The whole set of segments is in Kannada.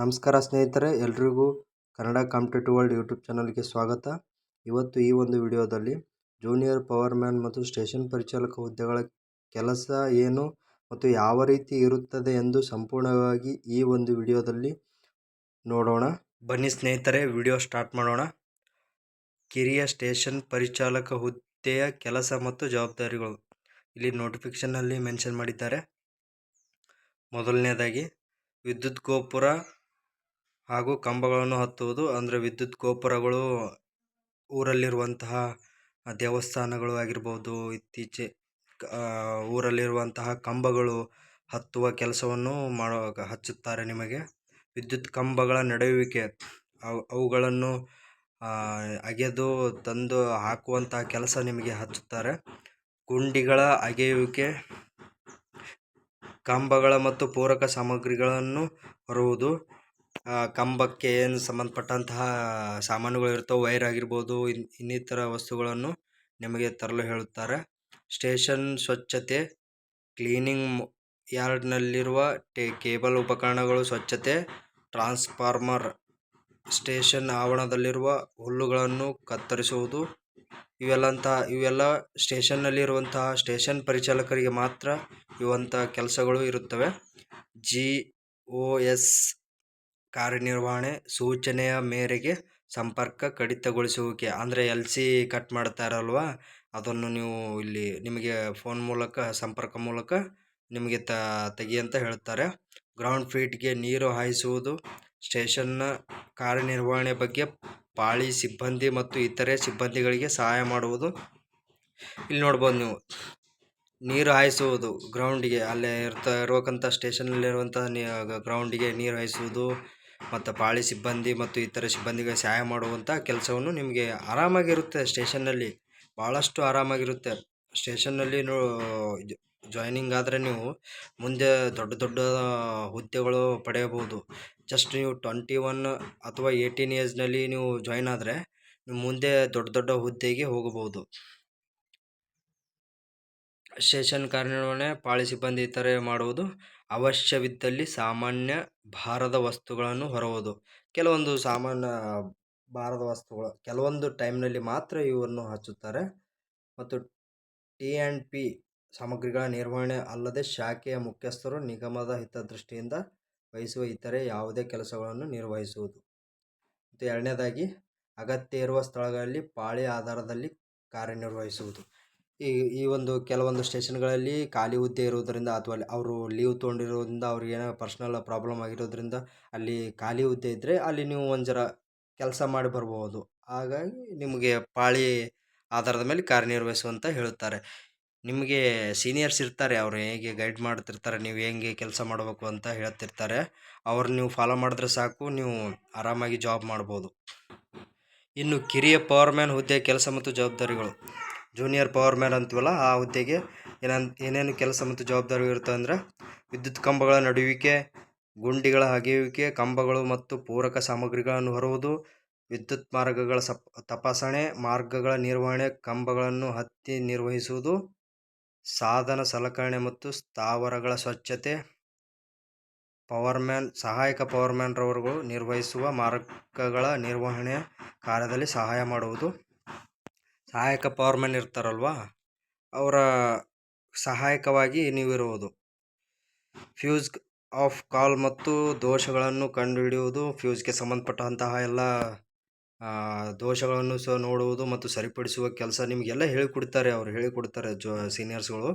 ನಮಸ್ಕಾರ ಸ್ನೇಹಿತರೆ, ಎಲ್ರಿಗೂ ಕನ್ನಡ ಕಾಂಪಿಟೇಟಿವ್ ವರ್ಲ್ಡ್ ಯೂಟ್ಯೂಬ್ ಚಾನಲ್ಗೆ ಸ್ವಾಗತ. ಇವತ್ತು ಈ ಒಂದು ವಿಡಿಯೋದಲ್ಲಿ ಜೂನಿಯರ್ ಪವರ್ ಮ್ಯಾನ್ ಮತ್ತು ಸ್ಟೇಷನ್ ಪರಿಚಾಲಕ ಹುದ್ದೆಗಳ ಕೆಲಸ ಏನು ಮತ್ತು ಯಾವ ರೀತಿ ಇರುತ್ತದೆ ಎಂದು ಸಂಪೂರ್ಣವಾಗಿ ಈ ಒಂದು ವಿಡಿಯೋದಲ್ಲಿ ನೋಡೋಣ. ಬನ್ನಿ ಸ್ನೇಹಿತರೆ, ವಿಡಿಯೋ ಸ್ಟಾರ್ಟ್ ಮಾಡೋಣ. ಕಿರಿಯ ಸ್ಟೇಷನ್ ಪರಿಚಾಲಕ ಹುದ್ದೆಯ ಕೆಲಸ ಮತ್ತು ಜವಾಬ್ದಾರಿಗಳು. ಇಲ್ಲಿ ನೋಟಿಫಿಕೇಶನ್ನಲ್ಲಿ ಮೆನ್ಷನ್ ಮಾಡಿದ್ದಾರೆ. ಮೊದಲನೇದಾಗಿ, ವಿದ್ಯುತ್ ಗೋಪುರ ಹಾಗೂ ಕಂಬಗಳನ್ನು ಹತ್ತುವುದು, ಅಂದರೆ ವಿದ್ಯುತ್ ಗೋಪುರಗಳು ಊರಲ್ಲಿರುವಂತಹ ದೇವಸ್ಥಾನಗಳು ಆಗಿರ್ಬೋದು, ಇತ್ತೀಚೆ ಊರಲ್ಲಿರುವಂತಹ ಕಂಬಗಳು ಹತ್ತುವ ಕೆಲಸವನ್ನು ಮಾಡೋ ಹಚ್ಚುತ್ತಾರೆ ನಿಮಗೆ. ವಿದ್ಯುತ್ ಕಂಬಗಳ ನಡೆಯುವಿಕೆ, ಅವು, ಅವುಗಳನ್ನು ಅಗೆದು ತಂದು ಹಾಕುವಂತಹ ಕೆಲಸ ನಿಮಗೆ ಹಚ್ಚುತ್ತಾರೆ. ಗುಂಡಿಗಳ ಅಗೆಯುವಿಕೆ, ಕಂಬಗಳ ಮತ್ತು ಪೂರಕ ಸಾಮಗ್ರಿಗಳನ್ನು ಹೊರುವುದು ಕಂಬಕ್ಕೆ ಏನು ಸಂಬಂಧಪಟ್ಟಂತಹ ಸಾಮಾನುಗಳು ಇರ್ತವೆ, ವೈರ್ ಆಗಿರ್ಬೋದು, ಇನ್, ಇನ್ನಿತರ ವಸ್ತುಗಳನ್ನು ನಿಮಗೆ ತರಲು ಹೇಳುತ್ತಾರೆ. ಸ್ಟೇಷನ್ ಸ್ವಚ್ಛತೆ, ಕ್ಲೀನಿಂಗ್ ಯಾರ್ಡ್ನಲ್ಲಿರುವ ಟೇ, ಕೇಬಲ್ ಉಪಕರಣಗಳು ಸ್ವಚ್ಛತೆ, ಟ್ರಾನ್ಸ್ಫಾರ್ಮರ್, ಸ್ಟೇಷನ್ ಆವರಣದಲ್ಲಿರುವ ಹುಲ್ಲುಗಳನ್ನು ಕತ್ತರಿಸುವುದು ಇವೆಲ್ಲಂತಹ ಇವೆಲ್ಲ ಸ್ಟೇಷನ್ನಲ್ಲಿರುವಂತಹ ಸ್ಟೇಷನ್ ಪರಿಚಾಲಕರಿಗೆ ಮಾತ್ರ ಇರುವಂಥ ಕೆಲಸಗಳು ಇರುತ್ತವೆ. ಜಿ, ಓ, ಎಸ್ ಕಾರ್ಯನಿರ್ವಹಣೆ ಸೂಚನೆಯ ಮೇರೆಗೆ ಸಂಪರ್ಕ ಕಡಿತಗೊಳಿಸುವಿಕೆ. ಅಂದರೆ ಎಲ್ ಸಿ ಕಟ್ ಮಾಡ್ತಾರಲ್ವ ಅದನ್ನು ನೀವು ಇಲ್ಲಿ ನಿಮಗೆ ಫೋನ್ ಮೂಲಕ, ಸಂಪರ್ಕ ಮೂಲಕ ನಿಮಗೆ ತ, ತೆಗಿ ಅಂತ ಹೇಳ್ತಾರೆ. ಗ್ರೌಂಡ್ ಫೀಟ್ಗೆ ನೀರು ಹಾಯಿಸುವುದು ಸ್ಟೇಷನ್ನ ಕಾರ್ಯನಿರ್ವಹಣೆ ಬಗ್ಗೆ ಪಾಳಿ ಸಿಬ್ಬಂದಿ ಮತ್ತು ಇತರೆ ಸಿಬ್ಬಂದಿಗಳಿಗೆ ಸಹಾಯ ಮಾಡುವುದು. ಇಲ್ಲಿ ನೋಡ್ಬೋದು ನೀವು. ನೀರು ಹಾಯಿಸುವುದು ಗ್ರೌಂಡಿಗೆ ಅಲ್ಲೇ ಇರ್ತಾ ಇರುವಂಥ ಸ್ಟೇಷನಲ್ಲಿರುವಂಥ ನೀ ಗ್ರೌಂಡಿಗೆ ನೀರು ಹಾಯಿಸುವುದು ಮತ್ತು ಪಾಳಿ ಸಿಬ್ಬಂದಿ ಮತ್ತು ಇತರ ಸಿಬ್ಬಂದಿಗೆ ಸಹಾಯ ಮಾಡುವಂಥ ಕೆಲಸವನ್ನು ನಿಮಗೆ ಆರಾಮಾಗಿರುತ್ತೆ ಸ್ಟೇಷನ್ನಲ್ಲಿ. ಭಾಳಷ್ಟು ಆರಾಮಾಗಿರುತ್ತೆ. ಸ್ಟೇಷನ್ನಲ್ಲಿ ಜಾಯ್ನಿಂಗ್ ಆದರೆ ನೀವು ಮುಂದೆ ದೊಡ್ಡ ದೊಡ್ಡ ಹುದ್ದೆಗಳು ಪಡೆಯಬಹುದು. ಜಸ್ಟ್ ನೀವು ಟ್ವೆಂಟಿ ಒನ್ ಅಥವಾ ಏಯ್ಟೀನ್ ಏಜ್ನಲ್ಲಿ ನೀವು ಜಾಯ್ನ್ ಆದರೆ ನೀವು ಮುಂದೆ ದೊಡ್ಡ ದೊಡ್ಡ ಹುದ್ದೆಗೆ ಹೋಗಬಹುದು. ಸ್ಟೇಷನ್ ಕಾರ್ಯನಿರ್ವಹಣೆ ಪಾಳಿ ಸಿಬ್ಬಂದಿ ಇತರೆ ಮಾಡುವುದು ಅವಶ್ಯವಿದ್ದಲ್ಲಿ ಸಾಮಾನ್ಯ ಭಾರದ ವಸ್ತುಗಳನ್ನು ಹೊರುವುದು ಕೆಲವೊಂದು ಸಾಮಾನ್ಯ ಭಾರದ ವಸ್ತುಗಳು, ಕೆಲವೊಂದು ಟೈಮ್ನಲ್ಲಿ ಮಾತ್ರ ಇವನ್ನು ಹಚ್ಚುತ್ತಾರೆ. ಮತ್ತು ಟಿ ಆ್ಯಂಡ್ ಪಿ ಸಾಮಗ್ರಿಗಳ ನಿರ್ವಹಣೆ ಅಲ್ಲದೆ ಶಾಖೆಯ ಮುಖ್ಯಸ್ಥರು ನಿಗಮದ ಹಿತದೃಷ್ಟಿಯಿಂದ ವಹಿಸುವ ಇತರೆ ಯಾವುದೇ ಕೆಲಸಗಳನ್ನು ನಿರ್ವಹಿಸುವುದು. ಮತ್ತು ಎರಡನೇದಾಗಿ, ಅಗತ್ಯ ಇರುವ ಸ್ಥಳಗಳಲ್ಲಿ ಪಾಳಿ ಆಧಾರದಲ್ಲಿ ಕಾರ್ಯನಿರ್ವಹಿಸುವುದು. ಈ ಈ ಒಂದು ಕೆಲವೊಂದು ಸ್ಟೇಷನ್ಗಳಲ್ಲಿ ಖಾಲಿ ಹುದ್ದೆ ಇರುವುದರಿಂದ ಅಥವಾ ಅಲ್ಲಿ ಅವರು ಲೀವ್ ತೊಗೊಂಡಿರೋದ್ರಿಂದ ಅವ್ರಿಗೆ ಏನೋ ಪರ್ಸ್ನಲ್ ಪ್ರಾಬ್ಲಮ್ ಆಗಿರೋದ್ರಿಂದ ಅಲ್ಲಿ ಖಾಲಿ ಹುದ್ದೆ ಇದ್ದರೆ ಅಲ್ಲಿ ನೀವು ಒಂದು ಕೆಲಸ ಮಾಡಿ ಬರ್ಬೋದು. ಹಾಗಾಗಿ ನಿಮಗೆ ಪಾಳಿ ಆಧಾರದ ಮೇಲೆ ಕಾರ್ಯನಿರ್ವಹಿಸುವಂತ ಹೇಳುತ್ತಾರೆ. ನಿಮಗೆ ಸೀನಿಯರ್ಸ್ ಇರ್ತಾರೆ, ಅವರು ಹೇಗೆ ಗೈಡ್ ಮಾಡ್ತಿರ್ತಾರೆ, ನೀವು ಹೆಂಗೆ ಕೆಲಸ ಮಾಡಬೇಕು ಅಂತ ಹೇಳ್ತಿರ್ತಾರೆ. ಅವ್ರು ನೀವು ಫಾಲೋ ಮಾಡಿದ್ರೆ ಸಾಕು, ನೀವು ಆರಾಮಾಗಿ ಜಾಬ್ ಮಾಡ್ಬೋದು. ಇನ್ನು ಕಿರಿಯ ಪವರ್ ಮ್ಯಾನ್ ಹುದ್ದೆ, ಕೆಲಸ ಮತ್ತು ಜವಾಬ್ದಾರಿಗಳು. ಜೂನಿಯರ್ ಪವರ್ ಮ್ಯಾನ್ ಅಂತೀವಲ್ಲ, ಆ ಹುದ್ದೆಗೆ ಏನನ್, ಏನೇನು ಕೆಲಸ ಮತ್ತು ಜವಾಬ್ದಾರಿ ಇರುತ್ತೆ ಅಂದರೆ ವಿದ್ಯುತ್ ಕಂಬಗಳ ನಡುವಿಕೆ, ಗುಂಡಿಗಳ ಅಗೆಯುವಿಕೆ ಕಂಬಗಳು ಮತ್ತು ಪೂರಕ ಸಾಮಗ್ರಿಗಳನ್ನು ಹೊರುವುದು, ವಿದ್ಯುತ್ ಮಾರ್ಗಗಳ ಸಪ್, ತಪಾಸಣೆ, ಮಾರ್ಗಗಳ ನಿರ್ವಹಣೆ, ಕಂಬಗಳನ್ನು ಹತ್ತಿ ನಿರ್ವಹಿಸುವುದು, ಸಾಧನ ಸಲಕರಣೆ ಮತ್ತು ಸ್ಥಾವರಗಳ ಸ್ವಚ್ಛತೆ ಪವರ್ ಮ್ಯಾನ್ ಸಹಾಯಕ ಪವರ್ ಮ್ಯಾನ್ರವರುಗಳು ನಿರ್ವಹಿಸುವ ಮಾರ್ಗಗಳ ನಿರ್ವಹಣೆ ಕಾರ್ಯದಲ್ಲಿ ಸಹಾಯ ಮಾಡುವುದು. ಸಹಾಯಕ ಪವರ್ ಮ್ಯಾನ್ ಇರ್ತಾರಲ್ವ? ಅವರ ಸಹಾಯಕವಾಗಿ ನೀವಿರುವುದು. ಫ್ಯೂಸ್ ಆಫ್ ಕಾಲ್ ಮತ್ತು ದೋಷಗಳನ್ನು ಕಂಡುಹಿಡಿಯುವುದು ಫ್ಯೂಸ್ಗೆ ಸಂಬಂಧಪಟ್ಟಂತಹ ಎಲ್ಲ ದೋಷಗಳನ್ನು ಸಹ ನೋಡುವುದು ಮತ್ತು ಸರಿಪಡಿಸುವ ಕೆಲಸ ನಿಮಗೆಲ್ಲ ಹೇಳಿಕೊಡ್ತಾರೆ. ಅವರು ಹೇಳಿಕೊಡ್ತಾರೆ ಜೊ ಸೀನಿಯರ್ಸ್ಗಳು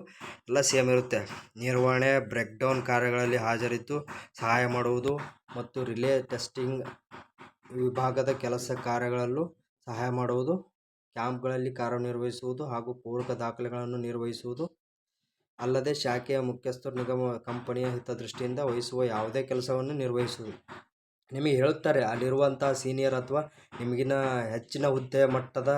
ಎಲ್ಲ ಸೇಮ್ ಇರುತ್ತೆ. ನಿರ್ವಹಣೆ ಬ್ರೇಕ್ ಡೌನ್ ಕಾರ್ಯಗಳಲ್ಲಿ ಹಾಜರಿದ್ದು, ಸಹಾಯ ಮಾಡುವುದು ಮತ್ತು ರಿಲೇ ಟೆಸ್ಟಿಂಗ್ ವಿಭಾಗದ ಕೆಲಸ ಕಾರ್ಯಗಳಲ್ಲೂ ಸಹಾಯ ಮಾಡುವುದು. ಕ್ಯಾಂಪ್ಗಳಲ್ಲಿ ಕಾರ್ಯನಿರ್ವಹಿಸುವುದು ಹಾಗೂ ಪೂರಕ ದಾಖಲೆಗಳನ್ನು ನಿರ್ವಹಿಸುವುದು. ಅಲ್ಲದೆ ಶಾಖೆಯ ಮುಖ್ಯಸ್ಥರು ನಿಗಮ ಕಂಪನಿಯ ಹಿತದೃಷ್ಟಿಯಿಂದ ವಹಿಸುವ ಯಾವುದೇ ಕೆಲಸವನ್ನು ನಿರ್ವಹಿಸುವುದು. ನಿಮಗೆ ಹೇಳುತ್ತಾರೆ ಅಲ್ಲಿರುವಂಥ ಸೀನಿಯರ್ ಅಥವಾ ನಿಮಗಿನ ಹೆಚ್ಚಿನ ಹುದ್ದೆ ಮಟ್ಟದ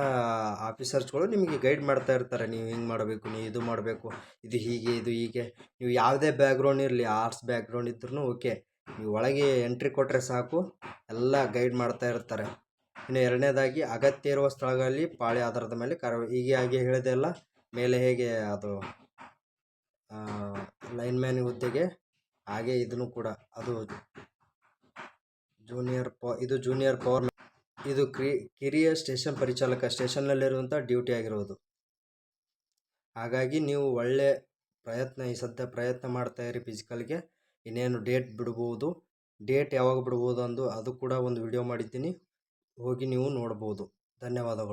ಆಫೀಸರ್ಸ್ಗಳು ನಿಮಗೆ ಗೈಡ್ ಮಾಡ್ತಾ ಇರ್ತಾರೆ. ನೀವು ಹಿಂಗೆ ಮಾಡಬೇಕು, ನೀವು ಇದು ಮಾಡಬೇಕು, ಇದು ಹೀಗೆ ಇದು ಹೀಗೆ. ನೀವು ಯಾವುದೇ ಬ್ಯಾಕ್ಗ್ರೌಂಡ್ ಇರಲಿ, ಆರ್ಟ್ಸ್ ಬ್ಯಾಕ್ಗ್ರೌಂಡ್ ಇದ್ರೂ ಓಕೆ. ನೀವು ಒಳಗೆ ಎಂಟ್ರಿ ಕೊಟ್ಟರೆ ಸಾಕು, ಎಲ್ಲ ಗೈಡ್ ಮಾಡ್ತಾ ಇರ್ತಾರೆ. ಇನ್ನು ಎರಡನೇದಾಗಿ ಅಗತ್ಯ ಇರುವ ಸ್ಥಳಗಳಲ್ಲಿ ಪಾಳಿ ಆಧಾರದ ಮೇಲೆ ಕಾರ್ಯ ಈಗ ಹಾಗೆ ಹೇಳಿದೆ ಅಲ್ಲ, ಮೇಲೆ ಹೇಗೆ ಅದು ಲೈನ್ ಮ್ಯಾನ್ ಹುದ್ದೆಗೆ ಹಾಗೆ ಇದನ್ನು ಕೂಡ, ಅದು ಜೂನಿಯರ್ ಪ ಇದು ಜೂನಿಯರ್ ಪವರ್ ಇದು ಕ್ರಿ, ಕಿರಿಯ ಸ್ಟೇಷನ್ ಪರಿಚಾಲಕ ಸ್ಟೇಷನ್ನಲ್ಲಿರುವಂಥ ಡ್ಯೂಟಿ ಆಗಿರುವುದು. ಹಾಗಾಗಿ ನೀವು ಒಳ್ಳೆ ಪ್ರಯತ್ನ, ಈ ಸದ್ಯ ಪ್ರಯತ್ನ ಮಾಡ್ತಾ ಇರಿ ಫಿಸಿಕಲ್ಗೆ ಇನ್ನೇನು ಡೇಟ್ ಬಿಡ್ಬೋದು ಡೇಟ್ ಯಾವಾಗ ಬಿಡ್ಬೋದು ಅಂದು, ಅದು ಕೂಡ ಒಂದು ವಿಡಿಯೋ ಮಾಡಿದ್ದೀನಿ. ಹೋಗಿ ನೀವು ನೋಡ್ಬೋದು. ಧನ್ಯವಾದಗಳು.